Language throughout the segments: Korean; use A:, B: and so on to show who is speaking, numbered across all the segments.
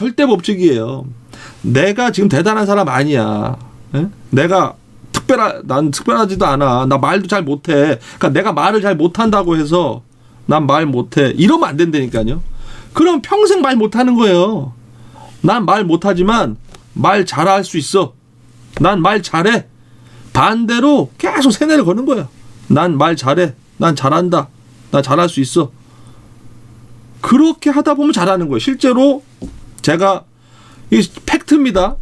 A: 절대 법칙이에요. 내가 지금 대단한 사람 아니야. 예? 내가 특별하 난 특별하지도 않아. 나 말도 잘 못해. 그러니까 내가 말을 잘 못한다고 해서 난 말 못해. 이러면 안 된다니까요. 그럼 평생 말 못하는 거예요. 난 말 못하지만 말 잘할 수 있어. 난 말 잘해. 반대로 계속 세뇌를 거는 거야. 난 말 잘해. 난 잘한다. 나 잘할 수 있어. 그렇게 하다 보면 잘하는 거예요. 실제로 제가 이 팩트입니다.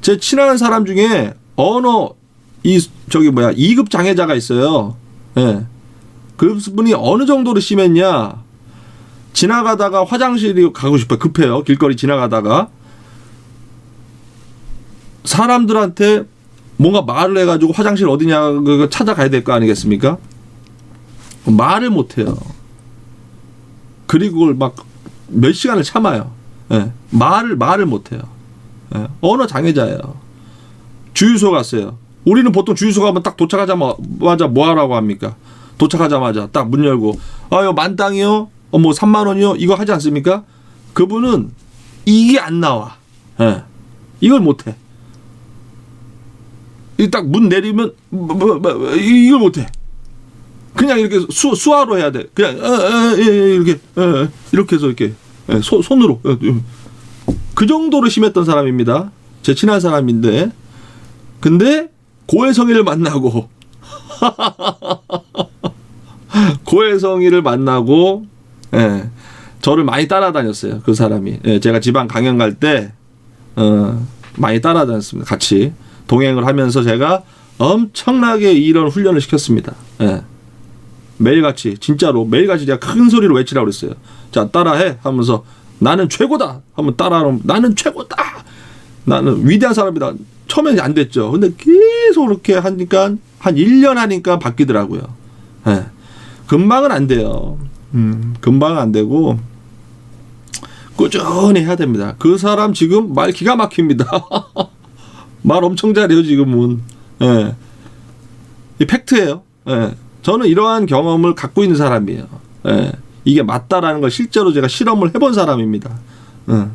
A: 제 친한 사람 중에 언어 이 저기 뭐야 2급 장애자가 있어요. 예. 그분이 어느 정도로 심했냐? 지나가다가 화장실이 가고 싶어요. 급해요. 길거리 지나가다가 사람들한테 뭔가 말을 해가지고 화장실 어디냐 그 찾아가야 될 거 아니겠습니까? 말을 못해요. 그리고 막 몇 시간을 참아요. 예. 말을 말을 못해요. 예. 언어 장애자예요. 주유소 갔어요. 우리는 보통 주유소 가면 딱 도착하자마자 뭐 하라고 합니까? 도착하자마자 딱 문 열고 아요 만땅이요? 어, 뭐 3만 원이요? 이거 하지 않습니까? 그분은 이게 안 나와. 예. 이걸 못해. 이 딱 문 내리면 뭐, 뭐, 뭐, 이- 이걸 못해. 그냥 이렇게 수, 수화로 해야 돼. 그냥 어, 어, 예, 예, 이렇게 어, 어, 이렇게 해서 이렇게 예, 손, 손으로 어, 음. 그 정도로 심했던 사람입니다. 제 친한 사람인데 근데 고해성이를 만나고 고해성이를 만나고 예, 저를 많이 따라다녔어요. 그 사람이 예, 제가 지방 강연 갈때 어, 많이 따라다녔습니다. 같이 동행을 하면서 제가 엄청나게 이런 훈련을 시켰습니다. 예. 매일같이 진짜로 매일같이 제가 큰 소리로 외치라고 그랬어요. 자 따라해 하면서 나는 최고다 하면 따라하면 나는 최고다. 나는 위대한 사람이다. 처음에는 안 됐죠. 근데 계속 그렇게 하니까 한 1년 하니까 바뀌더라고요. 예. 금방은 안 돼요. 음, 금방은 안 되고 꾸준히 해야 됩니다. 그 사람 지금 말 기가 막힙니다. 말 엄청 잘해요 지금은. 예. 이 팩트예요. 예. 저는 이러한 경험을 갖고 있는 사람이에요. 예. 이게 맞다라는 걸 실제로 제가 실험을 해본 사람입니다. 예.